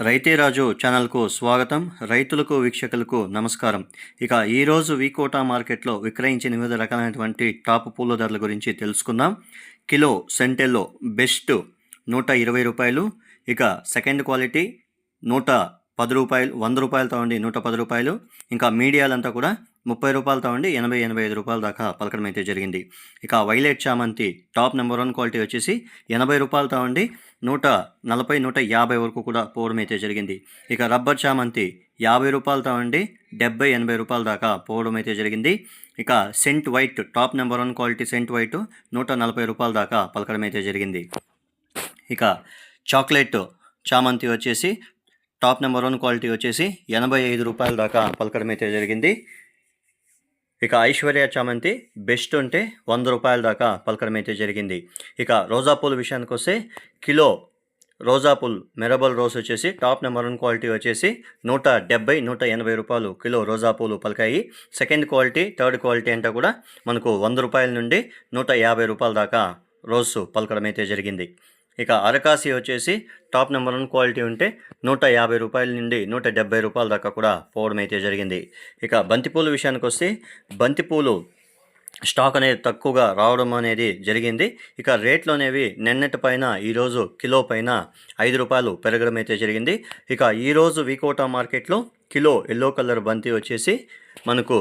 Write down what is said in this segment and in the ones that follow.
రైతే రాజు ఛానల్కు స్వాగతం. రైతులకు వీక్షకులకు నమస్కారం. ఇక ఈరోజు వీకోటా మార్కెట్లో విక్రయించిన వివిధ రకాలైనటువంటి టాప్ పూల ధరల గురించి తెలుసుకుందాం. కిలో సెంటెల్లో బెస్ట్ నూట ఇరవై రూపాయలు. ఇక సెకండ్ క్వాలిటీ నూట పది రూపాయలు వంద రూపాయలతో ఉండి నూట పది రూపాయలు. ఇంకా మీడియాలంతా కూడా ముప్పై రూపాయలతో ఉండి ఎనభై ఎనభై ఐదు రూపాయల దాకా పలకడం అయితే జరిగింది. ఇక వైలెట్ చామంతి టాప్ నెంబర్ వన్ క్వాలిటీ వచ్చేసి ఎనభై రూపాయలతో ఉండి నూట నలభై నూట యాభై వరకు కూడా పోవడం అయితే జరిగింది. ఇక రబ్బర్ చామంతి యాభై రూపాయలతో ఉండి డెబ్బై ఎనభై రూపాయల దాకా పోవడం అయితే జరిగింది. ఇక scent white top number one quality scent white నూట నలభై రూపాయల దాకా పలకడం అయితే జరిగింది. ఇక చాక్లెట్ చామంతి వచ్చేసి టాప్ నెంబర్ వన్ క్వాలిటీ వచ్చేసి ఎనభై ఐదు రూపాయల దాకా పలకడం అయితే జరిగింది. ఇక ఐశ్వర్య చామంతి బెస్ట్ ఉంటే వంద రూపాయల దాకా పలకడం అయితే జరిగింది. ఇక రోజా పూల విషయానికి వస్తే కిలో రోజా పూల్ మెరబల్ రోజ్ వచ్చేసి టాప్ నెంబర్ వన్ క్వాలిటీ వచ్చేసి నూట డెబ్బై నూట ఎనభై రూపాయలు కిలో రోజా పూలు పలికాయి. సెకండ్ క్వాలిటీ థర్డ్ క్వాలిటీ అంటే కూడా మనకు వంద రూపాయల నుండి నూట యాభై రూపాయల దాకా రోజు పలకడం అయితే జరిగింది. ఇక అరకాసి వచ్చేసి టాప్ నెంబర్ వన్ క్వాలిటీ ఉంటే నూట యాభై రూపాయల నుండి నూట డెబ్బై రూపాయల దాకా కూడా పోవడం అయితే జరిగింది. ఇక బంతిపూల విషయానికి వస్తే బంతిపూలు స్టాక్ అనేది తక్కువగా రావడం అనేది జరిగింది. ఇక రేట్లు అనేవి నిన్నటి పైన ఈరోజు కిలో పైన ఐదు రూపాయలు పెరగడం అయితే జరిగింది. ఇక ఈరోజు వీకోటా మార్కెట్లో కిలో ఎల్లో కలర్ బంతి వచ్చేసి మనకు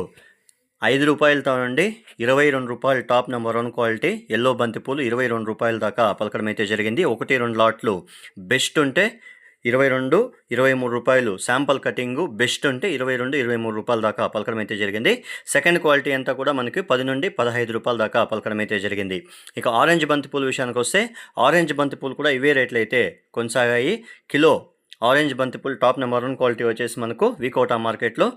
ఐదు రూపాయలతో నుండి ఇరవై రెండు రూపాయలు top number one quality yellow బంతిపూలు ఇరవై రెండు రూపాయల దాకా పలకడం అయితే జరిగింది. ఒకటి రెండు లాట్లు బెస్ట్ ఉంటే ఇరవై రెండు ఇరవై మూడు రూపాయలు శాంపుల్ కటింగు బెస్ట్ ఉంటే ఇరవై రెండు ఇరవై మూడు రూపాయల దాకా పలకడం అయితే జరిగింది. సెకండ్ క్వాలిటీ అంతా కూడా మనకి పది నుండి పదహైదు రూపాయల దాకా పలకడం అయితే జరిగింది. ఇక ఆరెంజ్ బంతిపూల విషయానికి వస్తే ఆరెంజ్ బంతిపూలు కూడా ఇవే రేట్లు అయితే కొనసాగాయి. కిలో ఆరెంజ్ బంతిపూలు టాప్ నెంబర్ వన్ క్వాలిటీ వచ్చేసి మనకు వీకోటా మార్కెట్లో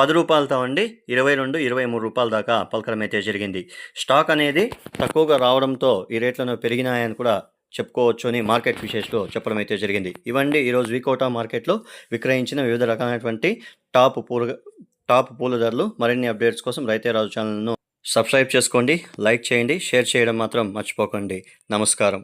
పది రూపాయలతో ఉండి ఇరవై రెండు ఇరవై మూడు రూపాయల దాకా పలకడం అయితే జరిగింది. స్టాక్ అనేది తక్కువగా రావడంతో ఈ రేట్లను పెరిగినాయని కూడా చెప్పుకోవచ్చు అని మార్కెట్ విశేషలో చెప్పడం అయితే జరిగింది. ఇవండి ఈరోజు వికోటా మార్కెట్లో విక్రయించిన వివిధ రకాలైనటువంటి టాప్ పూల టాప్ పూల ధరలు మరిన్ని అప్డేట్స్ కోసం రైతే రాజు ఛానల్ను సబ్స్క్రైబ్ చేసుకోండి లైక్ చేయండి షేర్ చేయడం మాత్రం మర్చిపోకండి. నమస్కారం.